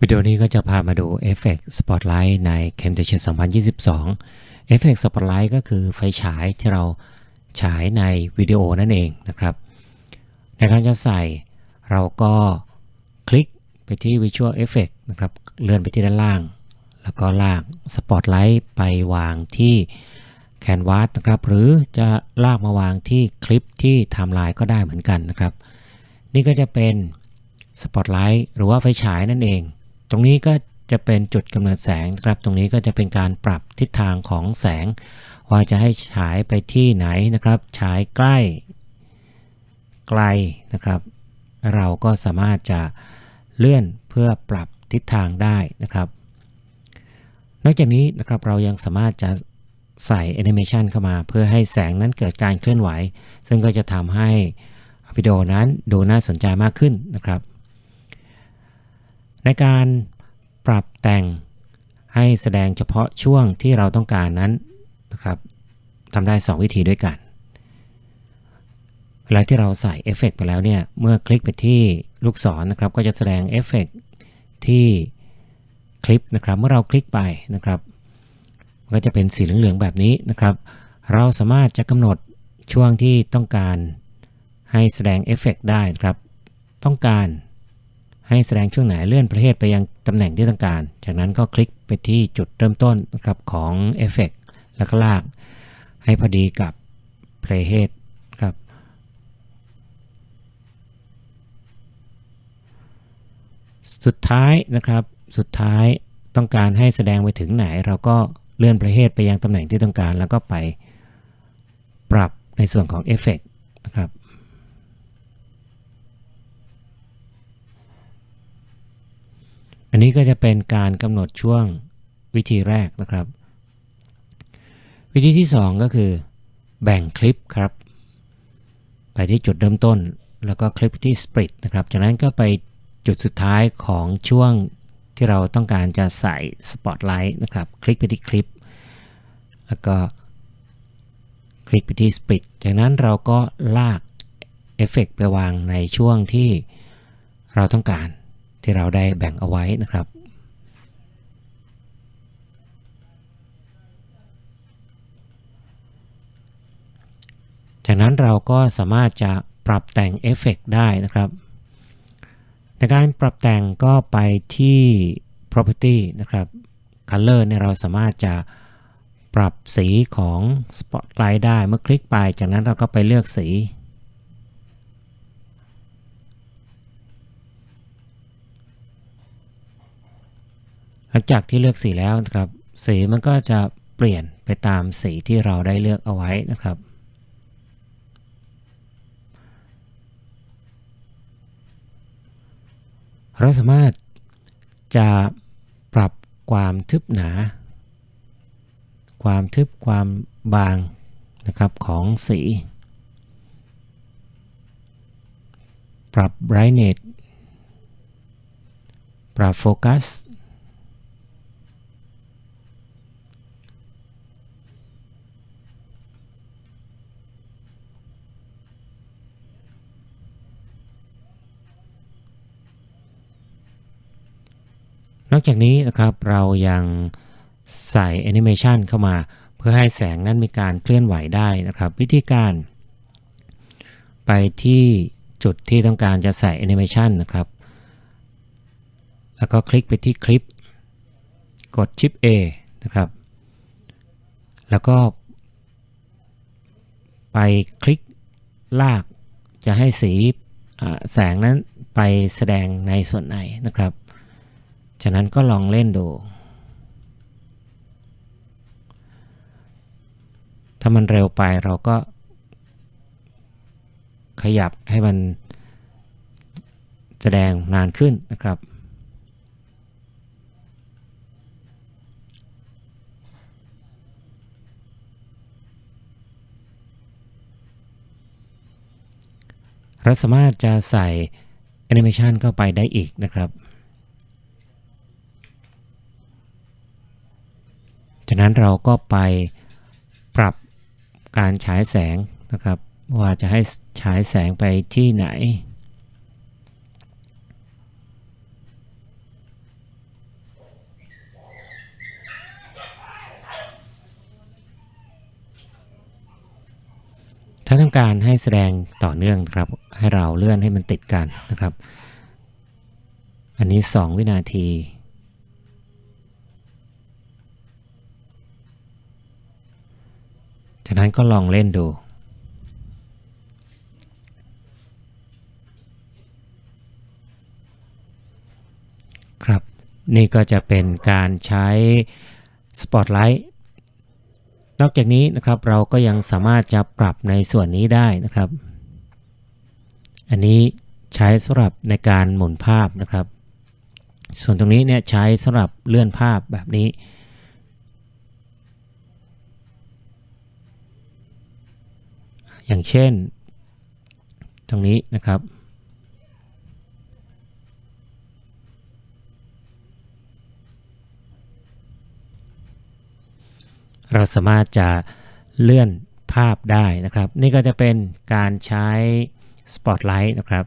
วิดีโอนี้ก็จะพามาดู Effect Spotlight ใน Camtasia 2022 Effect Spotlight ก็คือไฟฉายที่เราฉายในวิดีโอนั่นเองนะครับ ในการจะใส่เราก็คลิกไปที่ Visual Effect นะครับ เลื่อนไปที่ด้านล่าง แล้วก็ลาก Spotlight ไปวางที่ Canvas นะครับ หรือจะลากมาวางที่คลิปที่ไทม์ไลน์ก็ได้เหมือนกันนะครับ นี่ก็จะเป็น Spotlight หรือว่าไฟฉายนั่นเอง รงนี้ก็จะเป็นจุดกำเนิดแสงครับ ตรงนี้ก็จะเป็นการปรับทิศทางของแสง ว่าจะให้ฉายไปที่ไหนนะครับ ฉายใกล้ ไกลนะครับ เราก็สามารถจะเลื่อนเพื่อปรับทิศทางได้นะครับ นอกจากนี้นะครับเรายังสามารถจะใส่แอนิเมชันเข้ามาเพื่อให้แสงนั้นเกิดการเคลื่อนไหว ซึ่งก็จะทำให้วิดีโอนั้นดูน่าสนใจมากขึ้นนะครับ ในการปรับแต่งให้แสดงเฉพาะช่วงที่เราต้องการนั้นนะครับทำได้ 2 วิธีด้วยกัน เวลาที่เราใส่เอฟเฟกไปแล้วเนี่ย เมื่อคลิกไปที่ลูกศรนนะครับ ก็จะแสดงเอฟเฟกที่คลิปนะครับ เมื่อเราคลิกไปนะครับ ก็จะเป็นสีเหลืองๆแบบนี้นะครับ เราสามารถจะกำหนดช่วงที่ต้องการให้แสดงเอฟเฟกได้นะครับ ต้องการ ให้แสดงช่วงไหนเลื่อนประเภทไปยังตำแหน่งที่ต้องการ จากนั้นก็คลิกไปที่จุดเริ่มต้นนะครับของเอฟเฟกแล้วก็ลาก ให้พอดีกับ playhead ครับสุดท้ายนะครับสุดท้ายต้องการให้แสดงไปถึงไหน เราก็เลื่อนประเภทไปยังตำแหน่งที่ต้องการ แล้วก็ไปปรับในส่วนของเอฟเฟกนะครับ อันนี้ก็จะเป็นการกำหนดช่วงวิธีแรกนะครับ วิธีที่ 2 ก็คือ แบ่งคลิปครับ ไปที่จุดเริ่มต้น แล้วก็คลิกไปที่ split นะครับ จากนั้นก็ไปจุดสุดท้ายของช่วงที่เราต้องการจะใส่ spotlight นะครับ คลิกไปที่คลิป แล้วก็คลิกไปที่ split จากนั้นเราก็ลากเอฟเฟกไปวางในช่วงที่เราต้องการ ที่เราได้แบ่งเอาไว้นะครับจากนั้นเราก็สามารถจะปรับแต่งเอฟเฟกได้นะครับ ในการปรับแต่งก็ไปที่ property นะครับ color เนี่ยเราสามารถจะปรับสีของ spotlight ได้เมื่อคลิกไป จากนั้นเราก็ไปเลือกสี ลังจากที่เลือกสีแล้วนะครับ สีมันก็จะเปลี่ยนไปตามสีที่เราได้เลือกเอาไว้นะครับเราสามารถจะปรับความทึบหนา ความทึบความบางนะครับของสี ปรับ brightness ปรับโนอกจากนี้นะครับเรายังใส่แอนิเมชันเข้ามา เพื่อให้แสงนั้นมีการเคลื่อนไหวได้นะครับ วิธีการ ไปที่จุดที่ต้องการจะใส่แอนิเมชันนะครับ แล้วก็คลิกไปที่คลิป กดชิป A นะครับ แล้วก็ ไปคลิกลากจะให้สีแสงนั้นไปแสดงในส่วนไหนนะครับ ฉะนั้นก็ลองเล่นดู ถ้ามันเร็วไปเราก็ ขยับให้มันแสดงนานขึ้นนะครับเราสามารถจะใส่แอนิเมชันเข้าไปได้อีกนะครับ นั้นเราก็ไปปรับการฉายแสงนะครับ ว่าจะให้ฉายแสงไปที่ไหน ถ้าต้องการให้แสดงต่อเนื่องครับ ให้เราเลื่อนให้มันติดกันนะครับ อันนี้ 2 วินาที นั้นก็ลองเล่นดู ครับ นี่ก็จะเป็นการใช้ Spotlight นอกจากนี้นะครับเราก็ยังสามารถจะปรับในส่วนนี้ได้นะครับ อันนี้ใช้สำหรับในการหมุนภาพนะครับ ส่วนตรงนี้เนี่ยใช้สำหรับเลื่อนภาพแบบนี้ อย่างเช่น ตรงนี้นะครับ เราสามารถจะเลื่อนภาพได้นะครับ นี่ก็จะเป็นการใช้ Spotlight นะครับ